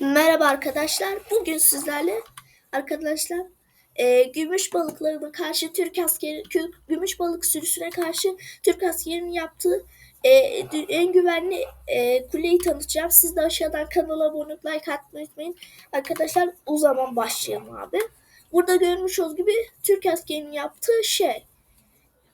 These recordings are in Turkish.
Merhaba arkadaşlar. Bugün sizlerle arkadaşlar e, gümüş balıklarına karşı Türk askeri gümüş balık sürüsüne karşı Türk askerinin yaptığı e, en güvenli e, kuleyi tanıtacağım. Siz de aşağıdan kanala abone olup like atmayı unutmayın. Arkadaşlar o zaman başlayalım abi. Burada görmüş olduğunuz gibi Türk askerinin yaptığı şey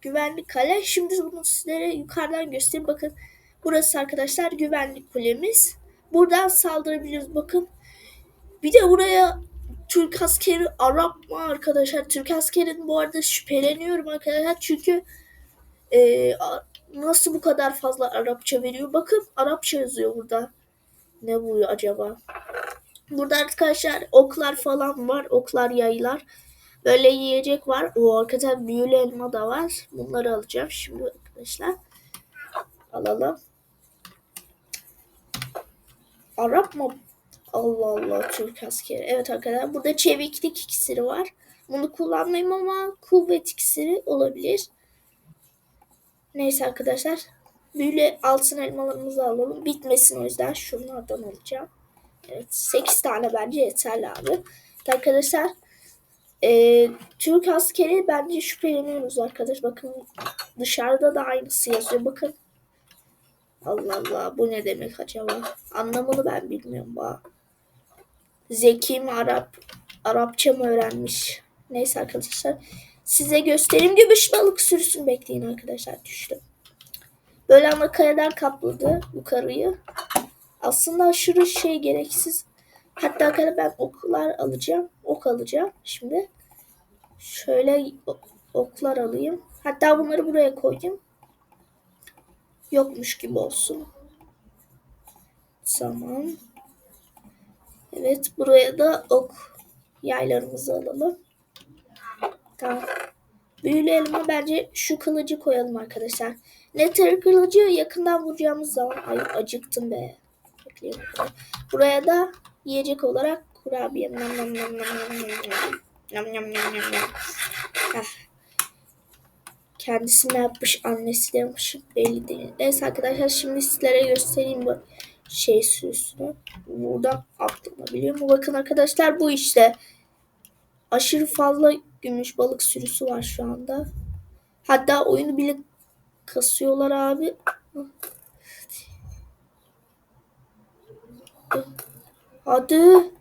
güvenlik kale. Şimdi bunu sizlere yukarıdan göstereyim. Bakın burası arkadaşlar güvenlik kulemiz. Buradan saldırabiliriz. Bakın bir de buraya Türk askeri Arap mı arkadaşlar? Türk askerin bu arada şüpheleniyorum arkadaşlar. Çünkü e, nasıl bu kadar fazla Arapça veriyor? Bakın Arapça yazıyor burada. Ne bu acaba? Burada arkadaşlar oklar falan var. Oklar yaylar. Böyle yiyecek var. O arkadaşlar büyülü elma da var. Bunları alacağım şimdi arkadaşlar. Alalım. Arap mı? Allah Allah Türk askeri. Evet arkadaşlar burada çeviklik iksiri var. Bunu kullanmayayım ama kuvvet iksiri olabilir. Neyse arkadaşlar. Böyle altın elmalarımızı alalım. Bitmesin o yüzden şunlardan alacağım. Evet 8 tane bence yeterli abi. Arkadaşlar e, Türk askeri bence şüpheleniyoruz arkadaş. Bakın dışarıda da aynısı yazıyor. Bakın. Allah Allah bu ne demek acaba? Anlamını ben bilmiyorum. Bak. Zeki mi Arap? Arapça mı öğrenmiş? Neyse arkadaşlar. Size göstereyim. Gümüş balık sürüsünü bekleyin arkadaşlar. Düştüm. Böyle ama kayalar kapladı yukarıyı. Aslında aşırı şey gereksiz. Hatta arkadaşlar ben oklar alacağım. Ok alacağım şimdi. Şöyle oklar alayım. Hatta bunları buraya koyayım. Yokmuş gibi olsun. Tamam. Evet buraya da ok yaylarımızı alalım. Tamam. Büyülü elma bence şu kılıcı koyalım arkadaşlar. Nether kılıcı yakından vuracağımız zaman ay acıktım be. Buraya da yiyecek olarak kurabiye. Nam nam nam nam nam nam nam. Nam nam nam nam nam. Ah. Kendisi ne yapmış annesi de yapmış belli değil. Neyse arkadaşlar şimdi sizlere göstereyim bu şey sürüsünü. Buradan atlanabiliyor mu? Bakın arkadaşlar bu işte. Aşırı fazla gümüş balık sürüsü var şu anda. Hatta oyunu bile kasıyorlar abi. Hadi.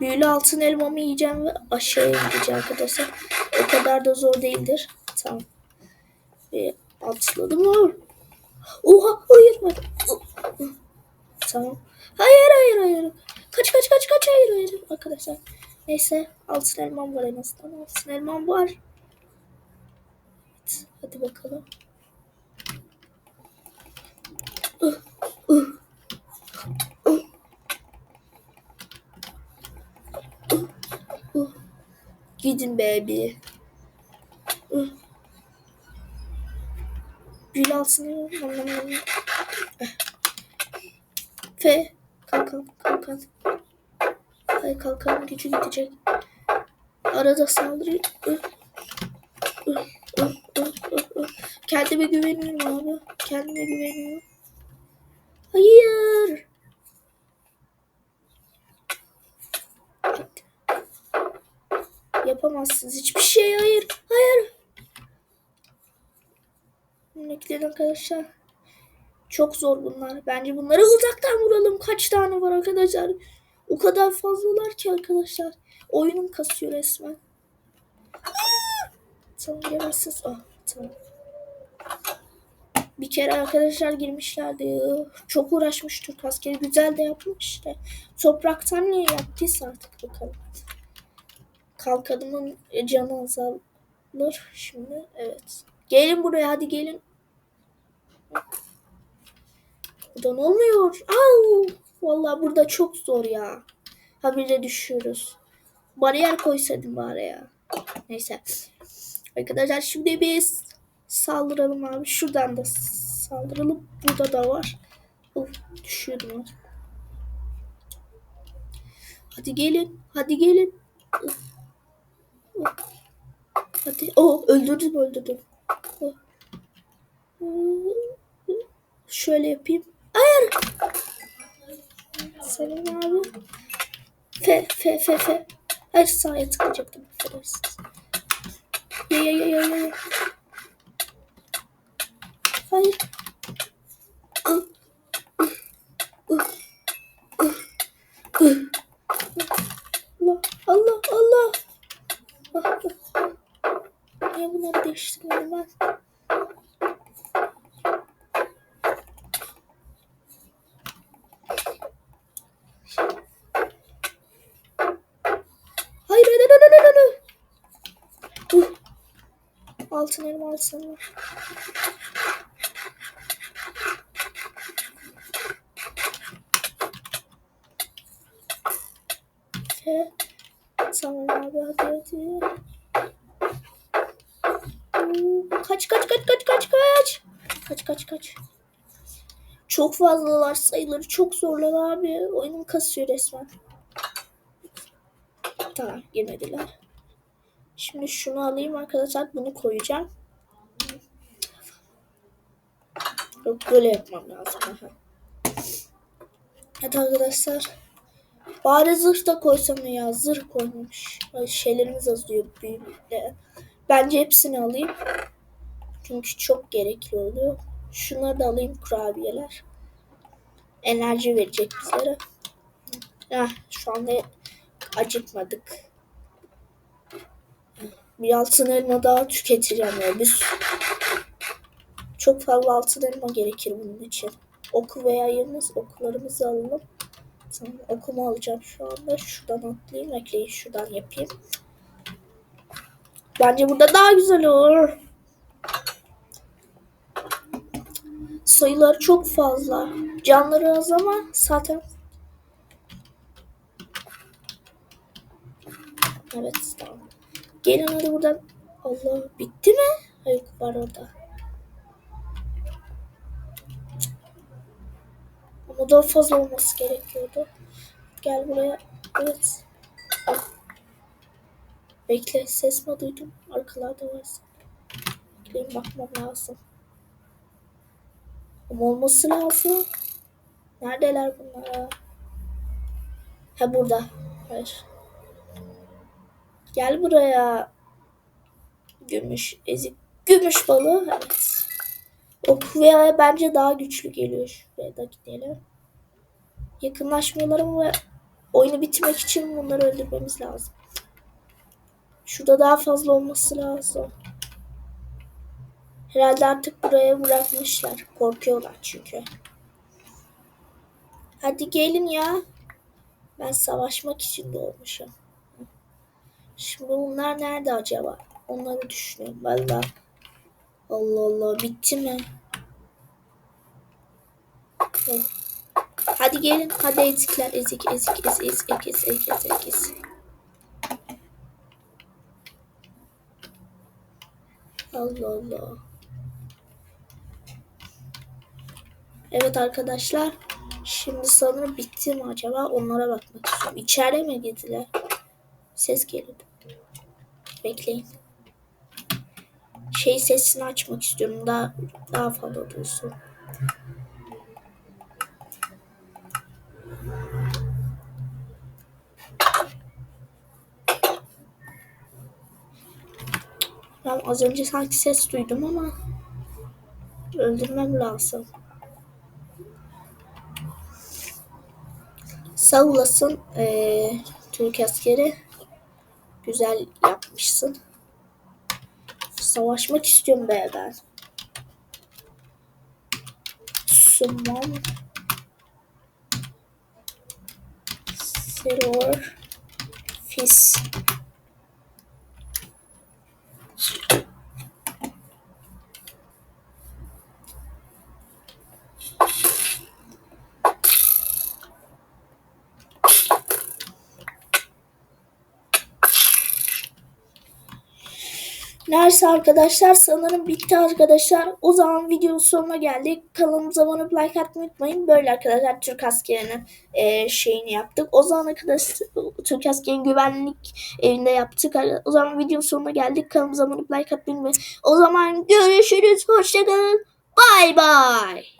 Büyülü altın elmamı yiyeceğim ve aşağıya gideceğim arkadaşlar. O kadar da zor değildir. Tamam. Ve atladım. Oha hayır. Tamam. Hayır hayır hayır. Kaç kaç kaç kaç hayır hayır. Arkadaşlar. Neyse altın elmam var en azından. Altın elmam var. Evet, hadi bakalım. Uh. Uh, Gidin baby. Gül altın elmam. Fe kalkalım kalkalım. Hayır kalkalım gücü gidecek. Arada saldırı. Ih, ih, ih, ih, ih, ih. Kendime güveniyorum abi. Kendime güveniyorum. Hayır. Yapamazsınız hiçbir şey. Hayır. Hayır. Bekleyin arkadaşlar. Çok zor bunlar. Bence bunları uzaktan vuralım. Kaç tane var arkadaşlar? O kadar fazlalar ki arkadaşlar. Oyunum kasıyor resmen. Tamam giremezsiniz. Ah, tamam. Bir kere arkadaşlar girmişlerdi. Çok uğraşmış Türk askeri. Güzel de yapmış işte. Topraktan niye yaptıysa artık bakalım. Kalkanımın canı azalır şimdi. Evet. Gelin buraya hadi gelin. Buradan olmuyor. Au! Vallahi burada çok zor ya. Habire düşüyoruz. Bariyer koysaydım bari ya. Neyse. Arkadaşlar şimdi biz saldıralım abi. Şuradan da saldıralım. Burada da var. Of, düşüyordum. Hadi gelin. Hadi gelin. Of. Hadi. Oh öldürdüm öldürdüm. Oh. şöyle yapayım. Hayır. Senin abi. F F F F. Hayır sağa tıklayacaktım. Affedersiniz. Ya ya ya ya ya. Hayır. Ah. Ah. Ah. Ah. Allah Allah. Niye bunları değiştirmedim ben? Hayır hayır hayır hayır hayır. Uh. Altın elma altın elma. Ve tamam abi hadi hadi. Hmm, Kaç kaç kaç kaç kaç kaç. Kaç kaç kaç. Çok fazlalar sayıları çok zorlar abi. Oyunum kasıyor resmen. Tamam girmediler. Şimdi şunu alayım arkadaşlar. Bunu koyacağım. Yok böyle yapmam lazım. Aha. Evet arkadaşlar. Bari zırh da koysam ya. Zırh koymamış. Ay, şeylerimiz azıyor büyümekle. Bence hepsini alayım. Çünkü çok gerekli oluyor. Şunları da alayım kurabiyeler. Enerji verecek bizlere. Heh, şu anda acıkmadık. Bir altın elma daha tüketeceğim ya. Bir çok fazla altın elma gerekir bunun için. Oku veya yeriniz okularımızı alalım. Tamam, okumu alacağım şu anda. Şuradan atlayayım. Ekleyin şuradan yapayım. Bence burada daha güzel olur. Sayıları çok fazla. Canları az ama zaten Evet tamam. Gelin hadi buradan. Allah bitti mi? Hayır var orada. Ama daha fazla olması gerekiyordu. Gel buraya. Evet. Ah. Bekle ses mi duydum? Arkalarda varsa. Bekleyin bakmam lazım. Ama olması lazım. Neredeler bunlar? Ha burada. Hayır. Gel buraya. Gümüş ezik. Gümüş balığı. Evet. Veya bence daha güçlü geliyor. Şuraya da gidelim. Yakınlaşmıyorlar ama oyunu bitirmek için bunları öldürmemiz lazım. Şurada daha fazla olması lazım. Herhalde artık buraya bırakmışlar. Korkuyorlar çünkü. Hadi gelin ya. Ben savaşmak için doğmuşum. Şimdi bunlar nerede acaba? Onları düşünüyorum valla. Allah Allah bitti mi? Oh. Hadi gelin. Hadi ezikler. Ezik ezik ezik ezik ezik ezik ezik. Allah Allah. Evet arkadaşlar. Şimdi sanırım bitti mi acaba? Onlara bakmak istiyorum. İçeride mi girdiler? Ses geliyor. Bekleyin. Şey sesini açmak istiyorum. Daha daha fazla duysun. Ben az önce sanki ses duydum ama öldürmem lazım. Sağ olasın eee, Türk askeri. Güzel yapmışsın. Savaşmak istiyorum be ben. Summon. Server. Fis. Neyse arkadaşlar sanırım bitti arkadaşlar. O zaman videonun sonuna geldik. Kanalımıza abone like atmayı unutmayın. Böyle arkadaşlar Türk askerinin e, şeyini yaptık. O zaman arkadaşlar Türk askerinin güvenlik evinde yaptık. O zaman videonun sonuna geldik. Kanalımıza abone like atmayı unutmayın. O zaman görüşürüz. Hoşçakalın. Bay bay.